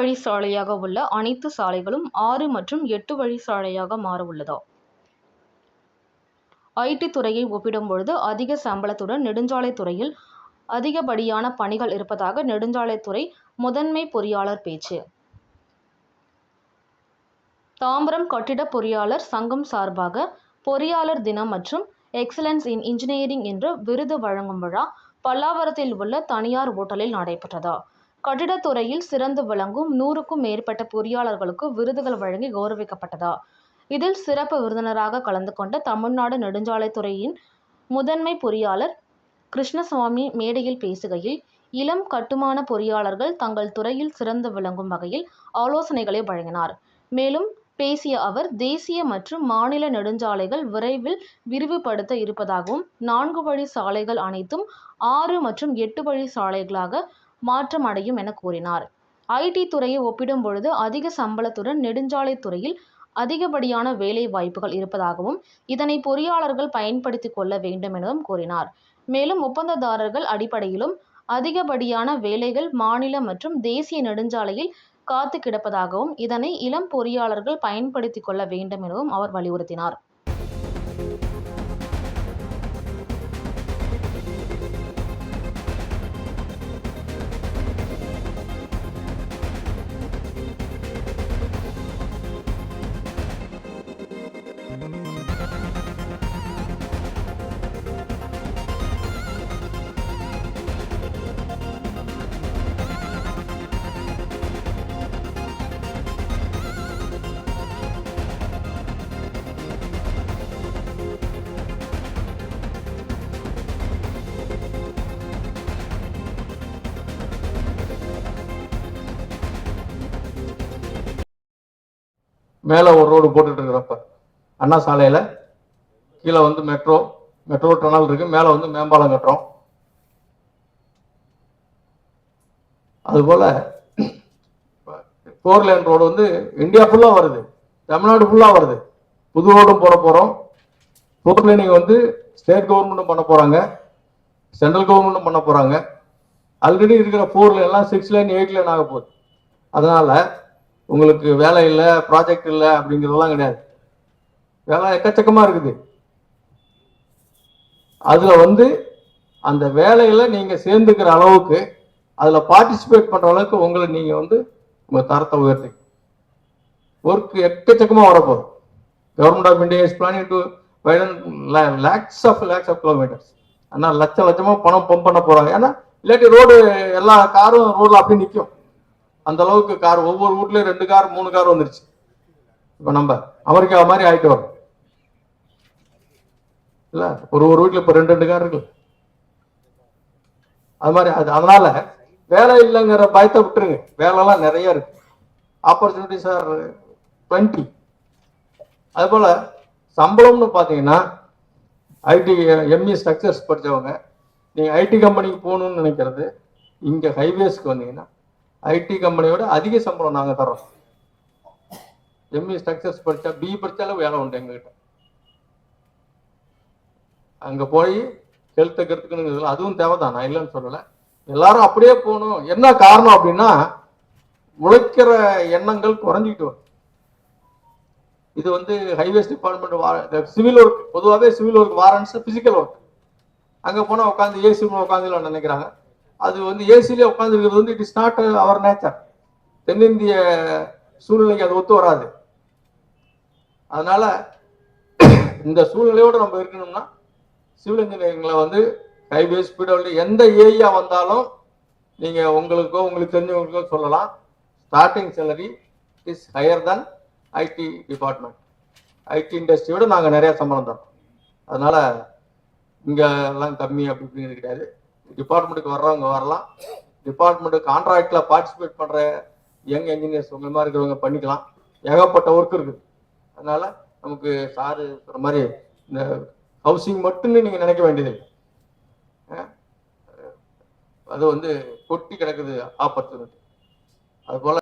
வழி சாலையாக உள்ள அனைத்து சாலைகளும் ஆறு மற்றும் எட்டு வழி சாலையாக மாற உள்ளதா? ஐடி துறையை ஒப்பிடும்பொழுது அதிக சம்பளத்துடன் நெடுஞ்சாலைத் துறையில் அதிகப்படியான பணிகள் இருப்பதாக நெடுஞ்சாலைத்துறை முதன்மை பொறியாளர் பேச்சு. தாம்பரம் கட்டிட பொறியாளர் சங்கம் சார்பாக பொறியாளர் தினம் மற்றும் எக்ஸலன்ஸ் இன் இன்ஜினியரிங் என்ற விருது வழங்கும் விழா பல்லாவரத்தில் உள்ள தனியார் ஓட்டலில் நடைபெற்றது. கட்டிடத்துறையில் சிறந்து விளங்கும் நூறுக்கும் மேற்பட்ட பொறியாளர்களுக்கு விருதுகள் வழங்கி கௌரவிக்கப்பட்டதா? இதில் சிறப்பு விருந்தினராக கலந்து கொண்ட தமிழ்நாடு நெடுஞ்சாலைத்துறையின் முதன்மை பொறியாளர் கிருஷ்ணசுவாமி மேடையில் பேசுகையில் இளம் கட்டுமான பொறியாளர்கள் தங்கள் துறையில் சிறந்து விளங்கும் வகையில் ஆலோசனைகளை வழங்கினார். மேலும் பேசிய அவர் தேசிய மற்றும் மாநில நெடுஞ்சாலைகள் விரைவில் விரிவுபடுத்த இருப்பதாகவும் நான்கு வழி சாலைகள் அனைத்தும் ஆறு மற்றும் எட்டு வழி சாலைகளாக மாற்றம் அடையும் என கூறினார். ஐடி துறையை ஒப்பிடும் பொழுது அதிக சம்பளத்துடன் நெடுஞ்சாலைத் துறையில் அதிகப்படியான வேலை வாய்ப்புகள் இருப்பதாகவும் இதனை பொறியாளர்கள் பயன்படுத்திக் கொள்ள வேண்டும் எனவும் கூறினார். மேலும் ஒப்பந்ததாரர்கள் அடிப்படையிலும் அதிகப்படியான வேலைகள் மாநில மற்றும் தேசிய நெடுஞ்சாலையில் காத்து கிடப்பதாகவும் இதனை இளம் பொறியாளர்கள் பயன்படுத்திக் கொள்ள வேண்டும் எனவும் அவர் வலியுறுத்தினார். மேல ஒரு ரோடு போட்டுட்டு இருக்கிறப்ப. அண்ணா சாலையில் கீழே வந்து மெட்ரோ மெட்ரோ டனல் இருக்கு. மேலே வந்து மேம்பாலம் கட்டுறோம். அதுபோல் ஃபோர் லேன் ரோடு வந்து இந்தியா ஃபுல்லாக வருது. தமிழ்நாடு ஃபுல்லாக வருது. புது ரோடும் போட போகிறோம் ஃபோர் லேனிங் வந்து ஸ்டேட் கவர்மெண்ட்டும் பண்ண போகிறாங்க சென்ட்ரல் கவர்மெண்ட்டும் பண்ண போகிறாங்க ஆல்ரெடி இருக்கிற ஃபோர் லேன்லாம் சிக்ஸ் லேன் எயிட் லேன் ஆக போகுது. அதனால் உங்களுக்கு வேலை இல்லை ப்ராஜெக்ட் இல்லை அப்படிங்கிறதெல்லாம் கிடையாது. வேலை எக்கச்சக்கமாக இருக்குது. அதில் வந்து அந்த வேலையில் நீங்கள் சேர்ந்துக்கிற அளவுக்கு அதில் பார்ட்டிசிபேட் பண்ணுற அளவுக்கு உங்களை நீங்கள் வந்து உங்கள் தரத்தை உயர்த்தி. ஒர்க் எக்கச்சக்கமாக வரப்போகுது. Government of India is planning to widen lakhs of lakhs of kilometres ஆனால் லட்ச லட்சமாக பணம் பம்ப் பண்ண போகிறாங்க ஏன்னா இல்லாட்டி ரோடு எல்லா காரும் ரோடில் அப்படி நிற்கும் அந்த அளவுக்கு கார் ஒவ்வொரு வீட்லயும் ரெண்டு கார் மூணு கார் வந்துருச்சு. இப்போ நம்ம அமெரிக்கா மாதிரி ஆயிட்டு வரோம். இல்ல ஒரு ஒரு வீட்டில் இப்ப ரெண்டு ரெண்டு கார் இருக்கு. அது மாதிரி அது அதனால வேலை இல்லைங்கிற பயத்தை விட்டுருங்க. வேலைலாம் நிறைய இருக்கு. ஆப்பர்ச்சுனிட்டிஸ் ஆர் டுவெண்ட்டி அது போல சம்பளம்னு பார்த்தீங்கன்னா ஐடி எம்இ ஸ்ட்ரக்சர்ஸ் படிச்சவங்க நீங்க ஐடி கம்பெனிக்கு போகணும்னு நினைக்கிறது இங்க ஹைவேஸ்க்கு வந்தீங்கன்னா ஐடி கம்பெனியோட அதிக சம்பளம் நாங்க தரோம் எம்இ ஸ்ட்ரக்சர்ஸ் படித்தா பி படித்தாலும் வேலை உண்டு எங்ககிட்ட. அங்கே போய் ஹெல்த் கற்றுக்கணுங்கிறது அதுவும் தேவைதான் நான் இல்லைன்னு சொல்லலை. எல்லாரும் அப்படியே போகணும். என்ன காரணம் அப்படின்னா உழைக்கிற எண்ணங்கள் குறைஞ்சிக்கிட்டு வரும். இது வந்து ஹைவேஸ் டிபார்ட்மெண்ட் சிவில் ஒர்க் பொதுவாகவே சிவில் ஒர்க் வாரன்ஸ் பிசிக்கல் ஒர்க் அங்கே போனால் உட்காந்து ஏசி உட்காந்து நினைக்கிறாங்க. அது வந்து ஏசிலே உட்காந்துருக்கிறது வந்து it is not our nature தென்னிந்திய சூழ்நிலைக்கு அது ஒத்து வராது. அதனால இந்த சூழ்நிலையோட நம்ம இருக்கணும்னா சிவில் இன்ஜினியரிங்ல வந்து ஹைவே பிடபிள்யூ எந்த ஏரியா வந்தாலும் நீங்க உங்களுக்கோ உங்களுக்கு தெரிஞ்சவங்களுக்கோ சொல்லலாம். Starting salary is higher than IT department IT இண்டஸ்ட்ரியோட நாங்கள் நிறைய சம்பளம் தரோம் அதனால இங்கே எல்லாம் கம்மி அப்படி இப்படிங்கிறது கிடையாது டிபார்ட்மெண்ட்டுக்கு வர்றவங்க வரலாம். டிபார்ட்மெண்ட்டு கான்ட்ராக்டில் பார்ட்டிசிபேட் பண்ணுற யங் என்ஜினியர்ஸ் உங்கள் மாதிரி இருக்கிறவங்க பண்ணிக்கலாம். ஏகப்பட்ட ஒர்க் இருக்குது. அதனால நமக்கு சாரு சொல்ற மாதிரி இந்த ஹவுசிங் மட்டும்னு நீங்க நினைக்க வேண்டியது அது வந்து கொட்டி கிடக்குது ஆப்பர்ச்சுனிட்டி அது போல